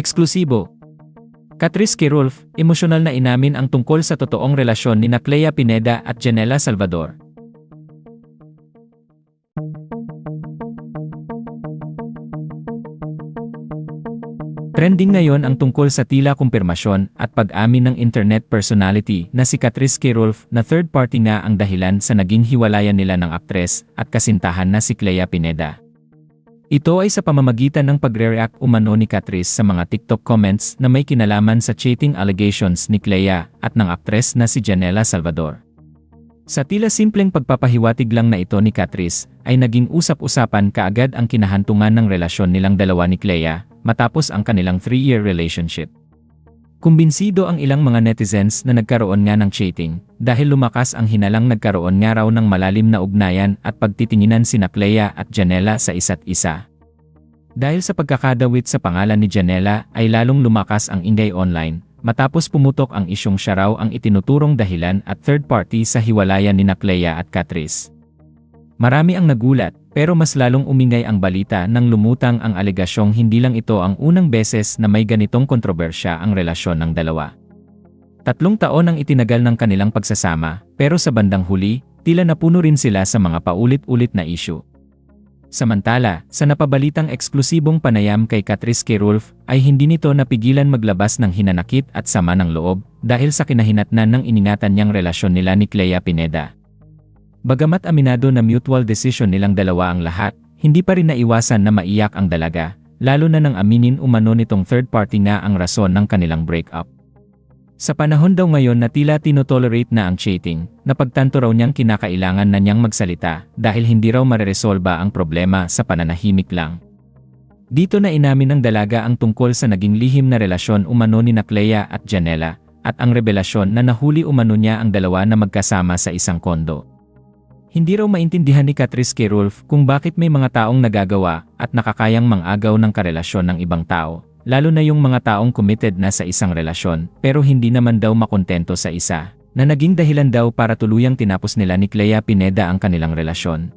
Eksklusibo. Catrice Kirulf, emosyonal na inamin ang tungkol sa totoong relasyon ni Clea Pineda at Janela Salvador. Trending ngayon ang tungkol sa tila kumpirmasyon at pag-amin ng internet personality na si Catrice Kirulf na third party nga ang dahilan sa naging hiwalayan nila ng aktres at kasintahan na si Clea Pineda. Ito ay sa pamamagitan ng pagre-react umano ni Catrice sa mga TikTok comments na may kinalaman sa cheating allegations ni Clea at ng aktres na si Janela Salvador. Sa tila simpleng pagpapahiwatig lang na ito ni Catrice, ay naging usap-usapan kaagad ang kinahantungan ng relasyon nilang dalawa ni Clea, matapos ang kanilang 3-year relationship. Kumbinsido ang ilang mga netizens na nagkaroon nga ng cheating, dahil lumakas ang hinalang nagkaroon nga raw ng malalim na ugnayan at pagtitinginan sina Clea at Janela sa isa't isa. Dahil sa pagkakadawit sa pangalan ni Janela ay lalong lumakas ang ingay online, matapos pumutok ang isyong siya raw ang itinuturong dahilan at third party sa hiwalayan ni Clea at Catrice. Marami ang nagulat, pero mas lalong umingay ang balita nang lumutang ang alegasyong hindi lang ito ang unang beses na may ganitong kontrobersya ang relasyon ng dalawa. Tatlong taon ang itinagal ng kanilang pagsasama, pero sa bandang huli, tila napuno rin sila sa mga paulit-ulit na issue. Samantala, sa napabalitang eksklusibong panayam kay Catrice Kirulf, ay hindi nito napigilan maglabas ng hinanakit at sama ng loob, dahil sa kinahinatnan ng iningatan niyang relasyon nila ni Clea Pineda. Bagamat aminado na mutual decision nilang dalawa ang lahat, hindi pa rin naiwasan na maiyak ang dalaga, lalo na nang aminin umano nitong third party nga ang rason ng kanilang breakup. Sa panahon daw ngayon na tila tinotolerate na ang cheating, napagtanto raw niyang kinakailangan na niyang magsalita dahil hindi raw mareresolba ang problema sa pananahimik lang. Dito na inamin ng dalaga ang tungkol sa naging lihim na relasyon umano ni Clea at Janela, at ang revelasyon na nahuli umano niya ang dalawa na magkasama sa isang kondo. Hindi raw maintindihan ni Catrice Kirulf kung bakit may mga taong nagagawa at nakakayang mangagaw ng karelasyon ng ibang tao, lalo na yung mga taong committed na sa isang relasyon, pero hindi naman daw makontento sa isa, na naging dahilan daw para tuluyang tinapos nila ni Clea Pineda ang kanilang relasyon.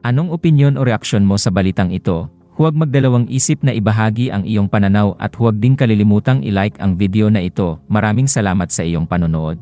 Anong opinyon o reaksyon mo sa balitang ito? Huwag magdalawang isip na ibahagi ang iyong pananaw at huwag ding kalilimutang i-like ang video na ito. Maraming salamat sa iyong panonood.